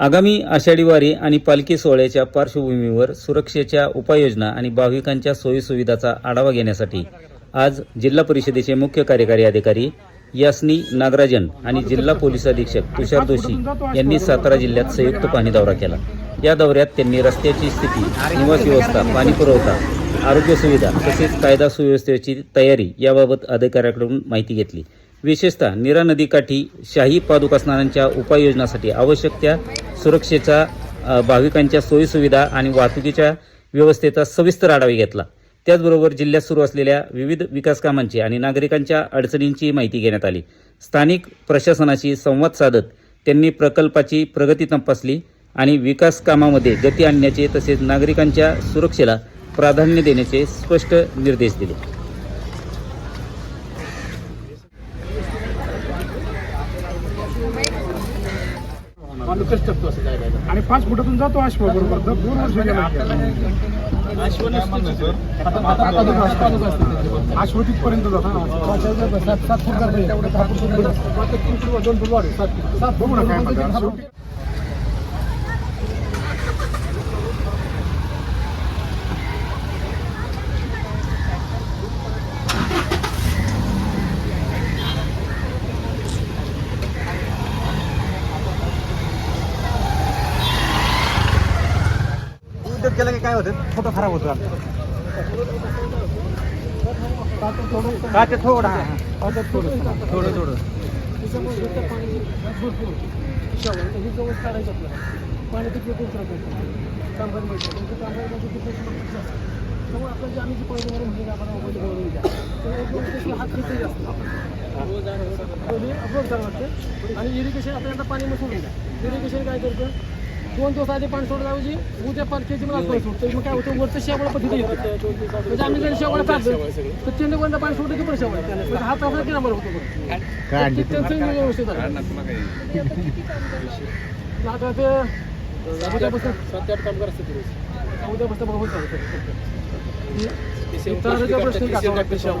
आगामी आषाढी वारी आणि पालखी सोहळ्याच्या पार्श्वभूमीवर सुरक्षेच्या उपाययोजना आणि भाविकांच्या सोयीसुविधाचा आढावा घेण्यासाठी आज जिल्हा परिषदेचे मुख्य कार्यकारी अधिकारी यास्नी नागराजन आणि जिल्हा पोलीस अधीक्षक तुषार जोशी यांनी सातारा जिल्ह्यात संयुक्त पाणी दौरा केला. या दौऱ्यात त्यांनी रस्त्याची स्थिती निवास व्यवस्था पाणी पुरवठा आरोग्य सुविधा तसेच कायदा सुव्यवस्थेची तयारी याबाबत अधिकाऱ्याकडून माहिती घेतली. विशेषतः नीरा नदीकाठी शाही पादुका स्नानांच्या उपाययोजनासाठी आवश्यक त्या सुरक्षेचा भाविकांच्या सोयीसुविधा आणि वाहतुकीच्या व्यवस्थेचा सविस्तर आढावा घेतला. त्याचबरोबर जिल्ह्यात सुरू असलेल्या विविध विकास कामांची आणि नागरिकांच्या अडचणींची माहिती घेण्यात आली. स्थानिक प्रशासनाशी संवाद साधत त्यांनी प्रकल्पाची प्रगती तपासली आणि विकास कामामध्ये गती आणण्याचे तसेच नागरिकांच्या सुरक्षेला प्राधान्य देण्याचे स्पष्ट निर्देश दिले. टपतो असं काय काय आणि पाच फुटातून जातो अश्व बरोबर. दोन वर्ष गेला. अश्व तिथपर्यंत जातो. सात सात फूट. दहा फूट जातो. सात फूट. सात बघू ना काय म्हणतात. उद्योग केला की काय होतं फोटो खराब होतो का ते थोडं हा. थोडं थोडं पाणी तिकडे. त्यामुळे आपल्या जे आम्ही जे पहिलं वरून म्हणजे जास्त. करावं लागतं. आणि इरिगेशन आपल्याला पाणी मग सोडून द्या इरिगेशन काय करतं दोन दिवस आधी पाणी सोडलं ऐवजी उद्या पालखीची मला पाणी सोडतं मग काय होतं वरचं शेवळा पद्धती येतं म्हणजे आम्ही जर शेवळा काढलं तर चेंडूपर्यंत पाणी सोडलं की परत शेवळा म्हणजे हा तासा किती नंबर होतो त्यांचं व्यवस्थित आहे आता ते उद्यापासून सात आठ कामगार असतात रोज उद्यापासून बघून चालू प्रश्न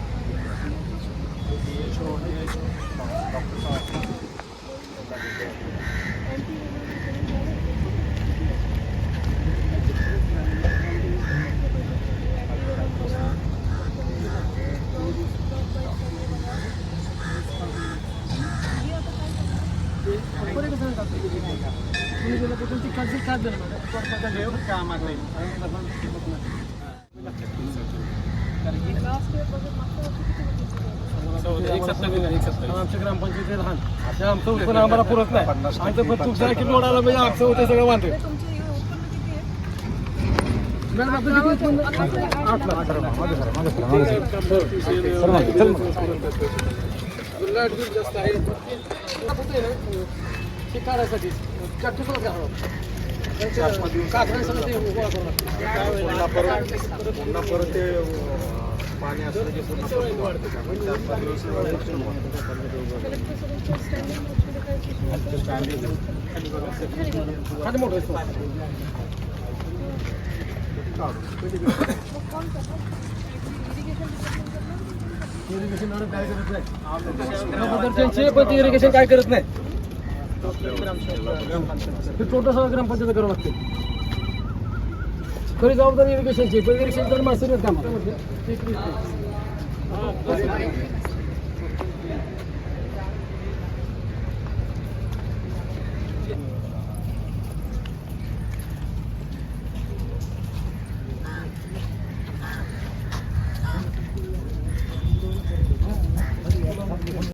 मित्रपणे खूप आहे. आमच्या ग्रामपंचायतीचे लहान. ते आमचं उत्पन्न आम्हाला पुरत नाही. आमचं पण तुमचं किलो लोड आलं म्हणजे आमचं होतं सगळं वांधे मॅडम आपलं किती उत्पन्न? आठ लाख. लाइट बिल जास्त आहे. होतंय ना, ते काढायसाठी ट्रॅक्टर सुद्धा ते गोळा करावं पुन्हा परत ते पाणी असलं की पुन्हा परत मोठं असतं. इरिगेशन काय करत नाही. पण इरिगेशन काय करत नाही. ते टोटल सगळं ग्रामपंचायत करावं लागते. खरी जबाबदारी इरिगेशनची पण इरिगेशन तर मास्तर कामा